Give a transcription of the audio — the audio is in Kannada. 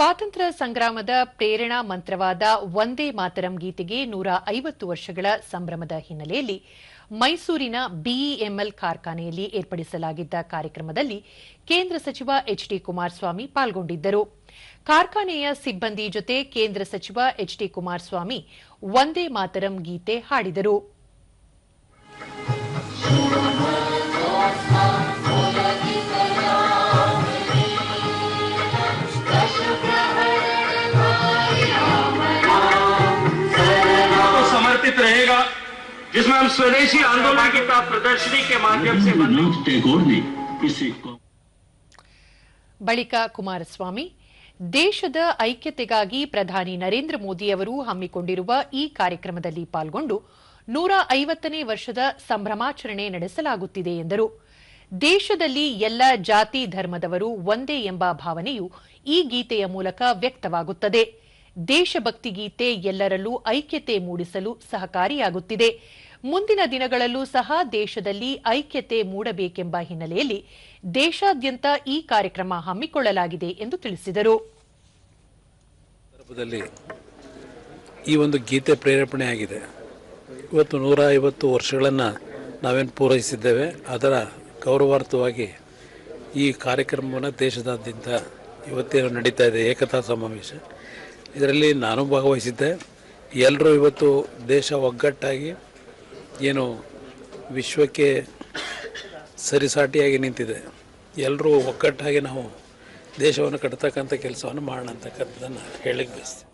ಸ್ವಾತಂತ್ರ್ಯ ಸಂಗ್ರಾಮದ ಪ್ರೇರಣಾ ಮಂತ್ರವಾದ ವಂದೇ ಮಾತರಂ ಗೀತೆಗೆ ನೂರ ಐವತ್ತು ವರ್ಷಗಳ ಸಂಭ್ರಮದ ಹಿನ್ನೆಲೆಯಲ್ಲಿ ಮೈಸೂರಿನ ಬಿಇಎಂಎಲ್ ಕಾರ್ಖಾನೆಯಲ್ಲಿ ಏರ್ಪಡಿಸಲಾಗಿದ್ದ ಕಾರ್ಯಕ್ರಮದಲ್ಲಿ ಕೇಂದ್ರ ಸಚಿವ ಎಚ್ ಡಿ ಕುಮಾರಸ್ವಾಮಿ ಪಾಲ್ಗೊಂಡಿದ್ದರು. ಕಾರ್ಖಾನೆಯ ಸಿಬ್ಬಂದಿ ಜೊತೆ ಕೇಂದ್ರ ಸಚಿವ ಎಚ್ ಡಿ ಕುಮಾರಸ್ವಾಮಿ ವಂದೇ ಮಾತರಂ ಗೀತೆ ಹಾಡಿದರು. जिसमें हम स्वदेशी आंदोलन की प्रदर्शनी के माध्यम से बंद रविन्द्रनाथ टैगोर ने इसे ಬಳಿಕ ಕುಮಾರಸ್ವಾಮಿ ದೇಶದ ಐಕ್ಯತೆಗಾಗಿ ಪ್ರಧಾನಿ ನರೇಂದ್ರ ಮೋದಿ ಅವರು ಹಮ್ಮಿಕೊಂಡಿರುವ ಈ ಕಾರ್ಯಕ್ರಮದಲ್ಲಿ ಪಾಲ್ಗೊಂಡು ನೂರ ಐವತ್ತನೇ ವರ್ಷದ ಸಂಭ್ರಮಾಚರಣೆ ನಡೆಸಲಾಗುತ್ತಿದೆ ಎಂದರು ದೇಶದಲ್ಲಿ ಎಲ್ಲ ಜಾತಿ ಧರ್ಮದವರು ಒಂದೇ ಎಂಬ ಭಾವನೆಯು ಈ ಗೀತೆಯ ಮೂಲಕ ವ್ಯಕ್ತವಾಗುತ್ತದೆ ದೇಶಭಕ್ತಿ ಗೀತೆ ಎಲ್ಲರಲ್ಲೂ ಐಕ್ಯತೆ ಮೂಡಿಸಲು ಸಹಕಾರಿಯಾಗುತ್ತಿದೆ. ಮುಂದಿನ ದಿನಗಳಲ್ಲೂ ಸಹ ದೇಶದಲ್ಲಿ ಐಕ್ಯತೆ ಮೂಡಬೇಕೆಂಬ ಹಿನ್ನೆಲೆಯಲ್ಲಿ ದೇಶಾದ್ಯಂತ ಈ ಕಾರ್ಯಕ್ರಮ ಹಮ್ಮಿಕೊಳ್ಳಲಾಗಿದೆ ಎಂದು ತಿಳಿಸಿದರು. ಈ ಒಂದು ಗೀತೆ ಪ್ರೇರೇಪಣೆಯಾಗಿದೆ. ಇವತ್ತು ನೂರ ಐವತ್ತು ವರ್ಷಗಳನ್ನು ನಾವೇನು ಪೂರೈಸಿದ್ದೇವೆ, ಅದರ ಗೌರವಾರ್ಥವಾಗಿ ಈ ಕಾರ್ಯಕ್ರಮವನ್ನು ದೇಶದಾದ್ಯಂತ ಇವತ್ತೇನು ನಡೀತಾ ಇದೆ, ಏಕತಾ ಸಮಾವೇಶ. ಇದರಲ್ಲಿ ನಾನು ಭಾಗವಹಿಸಿದ್ದೆ. ಎಲ್ಲರೂ ಇವತ್ತು ದೇಶ ಒಗ್ಗಟ್ಟಾಗಿ ಏನು ವಿಶ್ವಕ್ಕೆ ಸರಿಸಾಟಿಯಾಗಿ ನಿಂತಿದೆ. ಎಲ್ಲರೂ ಒಗ್ಗಟ್ಟಾಗಿ ನಾವು ದೇಶವನ್ನು ಕಟ್ತಕ್ಕಂಥ ಕೆಲಸವನ್ನು ಮಾಡೋಣ ಅಂತಕ್ಕಂಥದ್ದನ್ನು ಹೇಳಲಿಕ್ಕೆ ಬಯಸ್ತೀನಿ.